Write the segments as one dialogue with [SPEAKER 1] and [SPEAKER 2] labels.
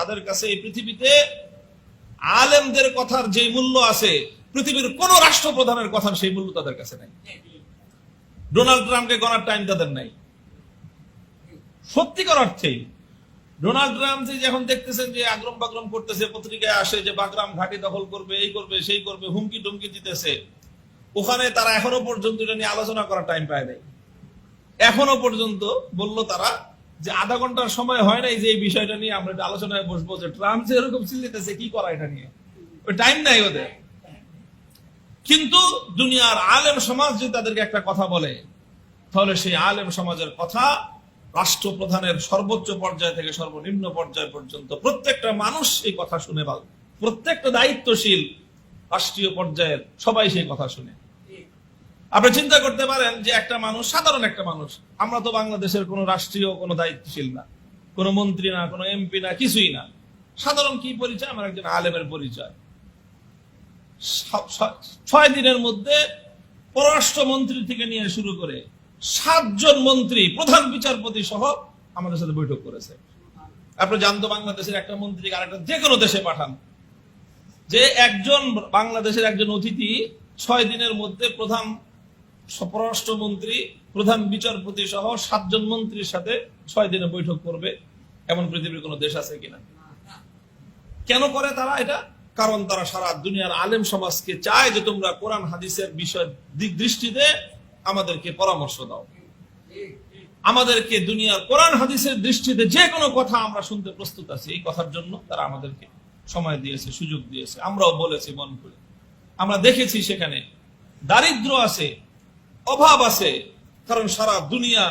[SPEAKER 1] তাদের কাছে এই পৃথিবীতে আলেমদের কথার যে মূল্য আছে, পৃথিবীর কোন রাষ্ট্রপ্রধানের কথার সেই মূল্য তাদের কাছে নাই। ডোনাল্ড ট্রাম্পকে গণার টাইম তাদের নাই। সত্যিকার অর্থেই, ডোনাল্ড ট্রাম্প যে যখন দেখতেছেন যে আগ্রম বাগ্রম করতেছে, পত্রিকায় আসে যে বাগরাম ঘাটি দখল করবে, এই করবে, সেই করবে, হুমকি টুমকি দিতেছে। ওখানে তারা এখনও পর্যন্ত এটা নিয়ে আলোচনা করার টাইম পায় নাই। এখনও পর্যন্ত বলল তারা যে আধা ঘণ্টার সময় হয় নাই যে এই বিষয়টা নিয়ে আমরা আলোচনায় বসবো যে ট্রাম্প যে এরকম চিল্লিতেছে, কি করা এটা নিয়ে? ওই টাইম নাই ওদের। কিন্তু দুনিয়ার আলেম সমাজ যদি তাদেরকে একটা কথা বলে, তাহলে সেই আলেম সমাজের কথা রাষ্ট্রপ্রধানের সর্বোচ্চ পর্যায় থেকে সর্বনিম্ন পর্যায় পর্যন্ত প্রত্যেকটা মানুষ এই কথা শুনে পাল প্রত্যেকটা দায়িত্বশীল রাষ্ট্রীয় পর্যায়ের সবাই সেই কথা শুনে। আপনি চিন্তা করতে পারেন যে একটা মানুষ, সাধারণ একটা মানুষ, আমরা তো বাংলাদেশের কোনো রাষ্ট্রীয়, কোনো দায়িত্বশীল না। কোনো মন্ত্রী না, কোনো এমপি না, কিছুই না। সাধারণ কি পরিচয়? আমার একজন আলেমের পরিচয়। ছয় দিনের মধ্যে পররাষ্ট্রমন্ত্রী থেকে নিয়ে শুরু করে সাতজন মন্ত্রী, প্রধান বিচারপতি সহ আমাদের সাথে বৈঠক করেছে। আপনি জানতো বাংলাদেশের একটা মন্ত্রীকে আরেকটা যে কোনো দেশে পাঠান। যে একজন বাংলাদেশের একজন অতিথি ছয় দিনের মধ্যে প্রধান পররাষ্ট্রমন্ত্রী প্রধান বিচারপতি সহ সাতজন মন্ত্রীর সাথে ছয় দিনে বৈঠক করবে। এমন পৃথিবীর কোন দেশ আছে কিনা? কেন করে তারা এটা? কারণ তারা সারা দুনিয়ার আলেম সমাজকে চায় যে তোমরা কোরআন, হাদিসের বিষয় দিক দৃষ্টিতে আমাদেরকে পরামর্শ দাও। আমাদেরকে দুনিয়ার কোরআন, হাদিসের দৃষ্টিতে যে কোনো কথা আমরা শুনতে প্রস্তুত আছি, এই কথার জন্য তারা আমাদেরকে সময় দিয়েছে, সুযোগ দিয়েছে। আমরাও বলেছি মন করে আমরা দেখেছি সেখানে দারিদ্র আছে অভাব আছে, কারণ সারা দুনিয়া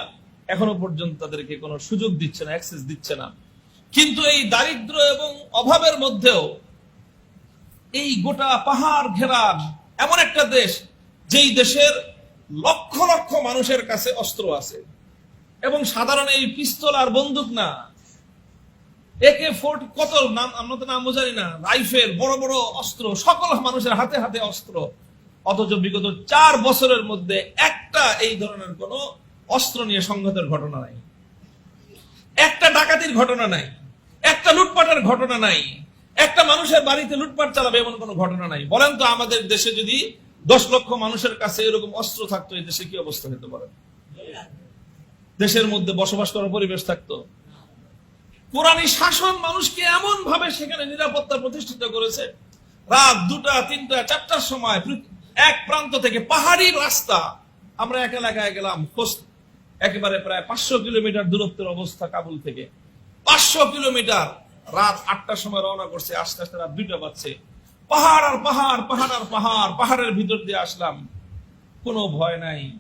[SPEAKER 1] এখনও পর্যন্ত তাদেরকে কোনো সুযোগ দিচ্ছে না অ্যাক্সেস দিচ্ছে না। কিন্তু এই দারিদ্র এবং অভাবের মধ্যেও এই গোটা পাহাড় ঘেরা এমন একটা দেশ, যেই দেশের লক্ষ লক্ষ মানুষের কাছে অস্ত্র আছে, এবং সাধারণ এই পিস্তল আর বন্দুক না। একে ফোর্ট কত নাম আমরা তো নাম জানি না, রাইফেল, বড় বড় অস্ত্র, সকল মানুষের হাতে হাতে অস্ত্র। অথচ বিগত চার বছরের মধ্যে একটা এই ধরনের কোন অস্ত্র নিয়ে সংঘাতের ঘটনা নাই। একটা ডাকাতির ঘটনা নাই, একটা লুটপাটের ঘটনা নাই, একটা মানুষের বাড়িতে লুটপাট চালাবে এমন কোনো ঘটনা নাই। বলেন তো আমাদের দেশে যদি দশ লক্ষ মানুষের কাছে এরকম অস্ত্র থাকতো, এই দেশে কি অবস্থা হতে পারে দেশের মধ্যে বসবাস করার পরিবেশ থাকতো। কোরআনী শাসন মানুষকে এমন ভাবে সেখানে নিরাপত্তা প্রতিষ্ঠিত করেছে। রাত দুটা, তিনটা, চারটার সময় এক প্রান্ত থেকে পাহাড়ি রাস্তা। আমরা এক এলাকায় গেলাম একেবারে প্রায় পাঁচশো কিলোমিটার দূরত্বের অবস্থা কাবুল থেকে। পাঁচশো কিলোমিটার। রাত আটটার সময় রওনা করছে, আস্তে আস্তে রাত দুইটা বাজছে। পাহাড় আর পাহাড় পাহাড় আর পাহাড়, পাহাড়ের ভিতর দিয়ে আসলাম। কোনো ভয় নাই,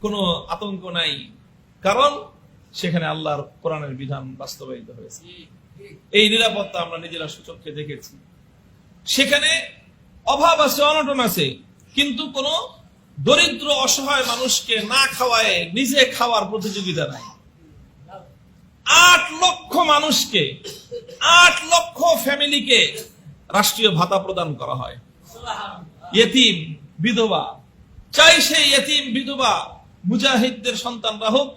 [SPEAKER 1] কোনো আতঙ্ক নাই। কারণ সেখানে আল্লাহর কোরআনের বিধান বাস্তবায়িত হয়েছে। এই নিরাপত্তা আমরা নিজেরা সূচককে দেখেছি। সেখানে অভাব আছে, অনটন আছে। কিন্তু কোন দরিদ্র, অসহায় মানুষকে না খাওয়ায় নিজে খাওয়ার প্রতিযোগিতা নাই। আট লক্ষ মানুষকে, আট লক্ষ ফ্যামিলিকে রাষ্ট্রীয় ভাতা প্রদান করা হয়। বিধবা, চাই সেই ইয়েতিম, বিধবা, মুজাহিদদের সন্তানরা হোক,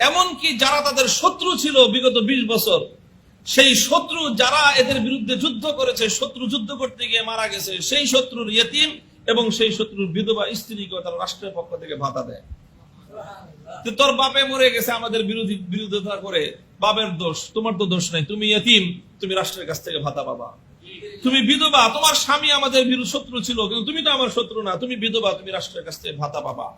[SPEAKER 1] এমনকি যারা তাদের শত্রু ছিল বিগত ২০ বছর, সেই শত্রু যারা এদের বিরুদ্ধে যুদ্ধ করেছে, শত্রু যুদ্ধ করতে গিয়ে মারা গেছে, সেই শত্রুর ইয়েতিম এবং সেই শত্রুর বিধবা স্ত্রীকে তারা রাষ্ট্রের পক্ষ থেকে ভাতা দেয়। তোর বাপে মরে গেছে, আমাদের বিরোধী বিরোধিতা করে বাপের দোষ, তোমার তো দোষ নাই। তুমি ইয়েতিম, তুমি রাষ্ট্রের কাছ থেকে ভাতা পাবা। তুমি বিধবা, তোমার স্বামী আমাদের বিরু- শত্রু ছিল, কিন্তু তুমি তো আমার শত্রু না। তুমি বিধবা, তুমি রাষ্ট্রের কাছ থেকে ভাতা পাবা।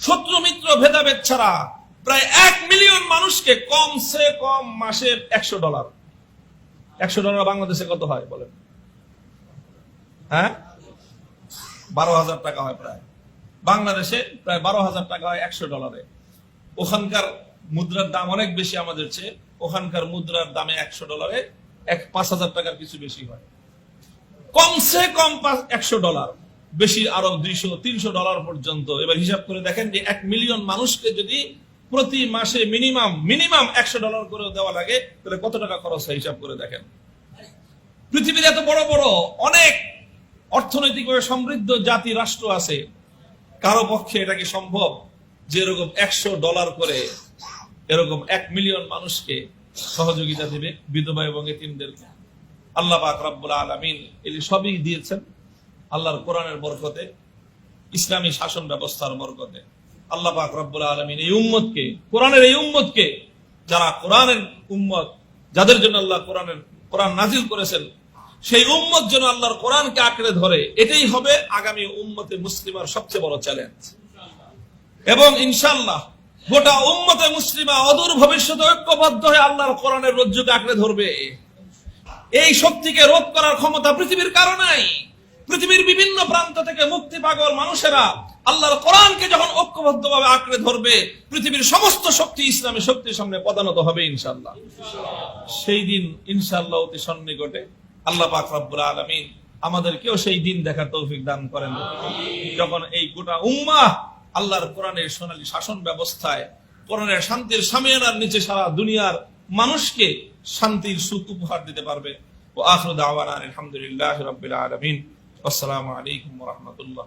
[SPEAKER 1] শত্রু, মিত্র, ভেদাভেদ ছাড়া প্রায় এক মিলিয়ন মানুষকে কমসে কম মাসে একশো ডলার। একশো ডলার বাংলাদেশে কত হয় বলেন? হ্যাঁ? বারো হাজার টাকা হয় প্রায়। বাংলাদেশে প্রায় বারো হাজার টাকা হয় একশো ডলারে। ওখানকার মুদ্রার দাম অনেক বেশি আমাদের চেয়ে। ওখানকার মুদ্রার দামে একশো ডলারে এক পাঁচ হাজার টাকার কিছু বেশি হয়। কমসে কম একশো ডলার। বেশি আরও দুইশো, তিনশো ডলার পর্যন্ত। এবার হিসাব করে দেখেন যে এক মিলিয়ন মানুষকে যদি প্রতি মাসে মিনিমাম মিনিমাম একশো ডলার করে দেওয়া লাগে, তাহলে কত টাকা খরচ হয় হিসাব করে দেখেন? পৃথিবীর এত বড় বড় অনেক অর্থনৈতিকভাবে সমৃদ্ধ জাতি রাষ্ট্র আছে, কারও পক্ষে এটা কি সম্ভব? যে এরকম একশো ডলার করে এরকম এক মিলিয়ন মানুষকে সহযোগিতা দেবে বিধবা এবং এতিমদেরকে আল্লাহ পাক রব্বুল আলমিন এগুলি সবই দিয়েছেন আল্লাহর কোরআনের বরকতে, ইসলামী শাসন ব্যবস্থার বরকতে। আল্লাহ পাক রব্বুল আলমিন এই উম্মতকে, কোরআনের এই উম্মতকে, যারা কোরআনের উম্মত, যাদের জন্য আল্লাহ কোরআনের, কোরআন নাজিল করেছেন সেই উম্মত যেন আল্লাহর কোরআনকে আঁকড়ে ধরে, এটাই হবে আগামী উম্মতে মুসলিমার সবচেয়ে বড় চ্যালেঞ্জ এবং ইনশাল্লাহ গোটা উম্মতে মুসলিমা অদূর ভবিষ্যতে ঐক্যবদ্ধ হয়ে আল্লাহর কোরআনের রজ্জুকে আঁকড়ে ধরবে। এই শক্তিকে রোধ করার ক্ষমতা পৃথিবীর কারও নাই। পৃথিবীর বিভিন্ন প্রান্ত থেকে মুক্তি পাগল মানুষেরা আল্লাহর কোরআনকে যখন ঐক্যবদ্ধ ভাবে আঁকড়ে ধরবে, পৃথিবীর সমস্ত শক্তি ইসলামী শক্তির সামনে পদানত হবে ইনশাল্লাহ সেই দিন ইনশাল্লাহ অতি সন্নিকটে আল্লাহ পাক রব্বুল আলামিন আমাদেরকেও সেই দিন দেখার তৌফিক দান করেন। যখন এই গোটা উম্মাহ আল্লাহর কোরআনের সোনালী শাসন ব্যবস্থায় কোরআনের শান্তির সামিয়ানার নিচে সারা দুনিয়ার মানুষকে শান্তির সুখ উপহার দিতে পারবে। ও আখরু দাওয়ানা আলহামদুলিল্লাহ রাব্বিল আলামিন। আসসালামু আলাইকুম রাহমাতুল্লাহ।